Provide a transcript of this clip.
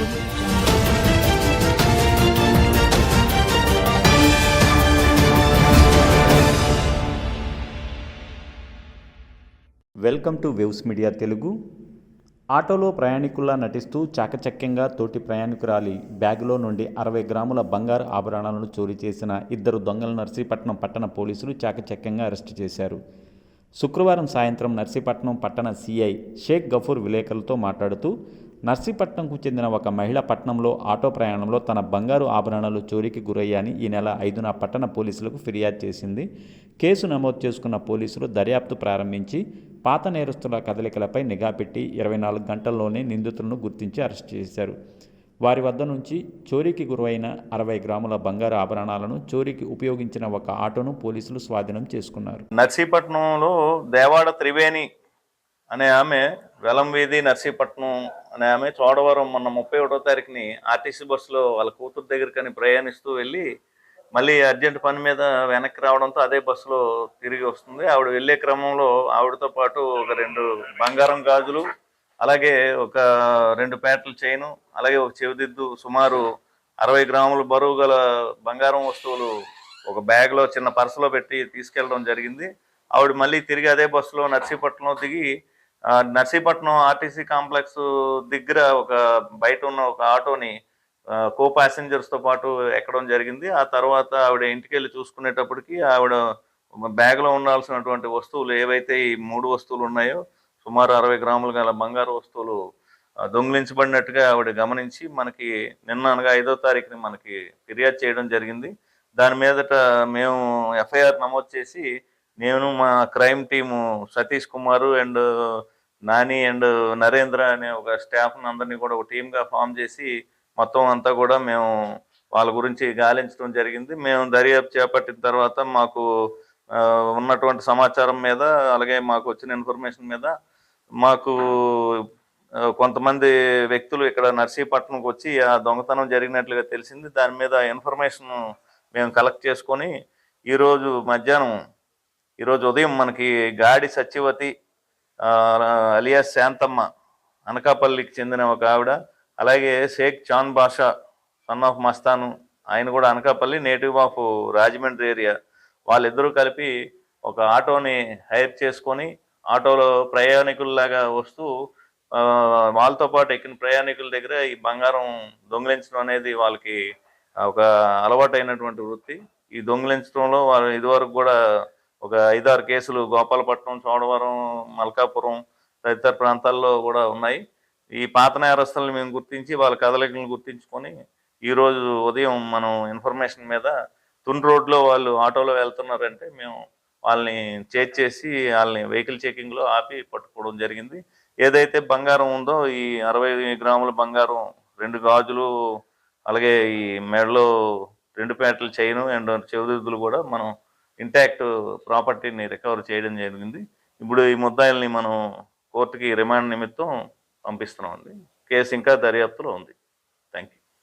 Welcome to waves media Telugu. ఆటోలో ప్రయాణికుల్లా నటిస్తూ చాకచక్యంగా తోటి ప్రయాణికురాలి బ్యాగులో నుండి అరవై గ్రాముల బంగారు ఆభరణాలను చోరీ చేసిన ఇద్దరు దొంగలు నర్సీపట్నం పట్టణ పోలీసులు చాకచక్యంగా అరెస్టు చేశారు. శుక్రవారం సాయంత్రం నర్సీపట్నం పట్టణ సిఐ షేక్ గఫూర్ విలేకరులతో మాట్లాడుతూ నర్సీపట్నంకు చెందిన ఒక మహిళ పట్నంలో ఆటో ప్రయాణంలో తన బంగారు ఆభరణాలు చోరీకి గురయ్యాని ఈ నెల ఐదున పట్టణ పోలీసులకు ఫిర్యాదు చేసింది. కేసు నమోదు చేసుకున్న పోలీసులు దర్యాప్తు ప్రారంభించి పాత నేరస్తుల కదలికలపై నిఘా పెట్టి ఇరవై నాలుగు గంటల్లోనే నిందితులను గుర్తించి అరెస్ట్ చేశారు. వారి వద్ద నుంచి చోరీకి గురైన అరవై గ్రాముల బంగారు ఆభరణాలను చోరీకి ఉపయోగించిన ఒక ఆటోను పోలీసులు స్వాధీనం చేసుకున్నారు. నర్సీపట్నంలో దేవాడ త్రివేణి అనే ఆమె వెలం వీధి నర్సీపట్నం అనే ఆమె చోడవరం మొన్న ముప్పై ఒకటో తారీఖుని ఆర్టీసీ బస్సులో వాళ్ళ కూతురు దగ్గరికని ప్రయాణిస్తూ వెళ్ళి మళ్ళీ అర్జెంట్ పని మీద వెనక్కి రావడంతో అదే బస్సులో తిరిగి వస్తుంది. ఆవిడ వెళ్ళే క్రమంలో ఆవిడతో పాటు ఒక రెండు బంగారం గాజులు అలాగే ఒక రెండు పేటల చైను అలాగే ఒక చెవిదిద్దు సుమారు అరవై గ్రాముల బరువు గల బంగారం వస్తువులు ఒక బ్యాగ్లో చిన్న పర్సులో పెట్టి తీసుకెళ్ళడం జరిగింది. ఆవిడ మళ్ళీ తిరిగి అదే బస్సులో నర్సీపట్నంలో దిగి నర్సీపట్నం ఆర్టీసీ కాంప్లెక్స్ దగ్గర ఒక బయట ఉన్న ఒక ఆటోని కో ప్యాసింజర్స్తో పాటు ఎక్కడం జరిగింది. ఆ తర్వాత ఆవిడ ఇంటికి వెళ్ళి చూసుకునేటప్పటికి ఆవిడ బ్యాగ్లో ఉండాల్సినటువంటి వస్తువులు ఏవైతే ఈ మూడు వస్తువులు ఉన్నాయో సుమారు అరవై గ్రాములు గల బంగారు వస్తువులు దొంగిలించబడినట్టుగా ఆవిడ గమనించి మనకి నిన్న అనగా ఐదో తారీఖుని మనకి ఫిర్యాదు చేయడం జరిగింది. దాని మీదట మేము ఎఫ్ఐఆర్ నమోదు చేసి నేను మా crime team Satish Kumar and Nani and Narendra అనే ఒక స్టాఫ్ని అందరినీ కూడా ఒక టీమ్గా ఫామ్ చేసి మొత్తం అంతా కూడా మేము వాళ్ళ గురించి గాలించడం జరిగింది. మేము దర్యాప్తు చేపట్టిన తర్వాత మాకు ఉన్నటువంటి సమాచారం మీద అలాగే మాకు వచ్చిన ఇన్ఫర్మేషన్ మీద మాకు కొంతమంది వ్యక్తులు ఇక్కడ నర్సీపట్నంకి వచ్చి ఆ దొంగతనం జరిగినట్లుగా తెలిసింది. దాని మీద ఇన్ఫర్మేషన్ మేము కలెక్ట్ చేసుకొని ఈరోజు మధ్యాహ్నం ఈరోజు ఉదయం మనకి గాడి సత్యవతి అలియాస్ శాంతమ్మ అనకాపల్లికి చెందిన ఒక ఆవిడ అలాగే షేక్ చాన్ బాషా సన్ ఆఫ్ మస్తాను ఆయన కూడా Anakapalli native of Rajahmundry area. వాళ్ళిద్దరూ కలిపి ఒక ఆటోని హైర్ చేసుకొని ఆటోలో ప్రయాణికుల్లాగా వస్తూ వాళ్ళతో పాటు ఎక్కిన ప్రయాణికుల దగ్గర ఈ బంగారం దొంగిలించడం అనేది వాళ్ళకి ఒక అలవాటైనటువంటి వృత్తి. ఈ దొంగిలించడంలో వాళ్ళు ఇదివరకు కూడా ఒక ఐదారు కేసులు గోపాలపట్నం చోడవరం మల్కాపురం తదితర ప్రాంతాల్లో కూడా ఉన్నాయి. ఈ పాత నేరస్తులను మేము గుర్తించి వాళ్ళ కదలికలను గుర్తించుకొని ఈరోజు ఉదయం మనం ఇన్ఫర్మేషన్ మీద తున్ రోడ్లో వాళ్ళు ఆటోలో వెళ్తున్నారంటే మేము వాళ్ళని చేజ్ చేసి వాళ్ళని వెహికల్ చెకింగ్లో ఆపి పట్టుకోవడం జరిగింది. ఏదైతే బంగారం ఉందో ఈ అరవై గ్రాముల బంగారం రెండు గాజులు అలాగే ఈ మెడలో రెండు పేటల చైను అండ్ చెవిదిద్దులు కూడా మనం ఇంటాక్ట్ ప్రాపర్టీని రికవర్ చేయడం జరిగింది. ఇప్పుడు ఈ ముద్దాయిల్ని మనం కోర్టుకి రిమాండ్ నిమిత్తం పంపిస్తున్నాం అండి కేసు ఇంకా దర్యాప్తులో ఉంది.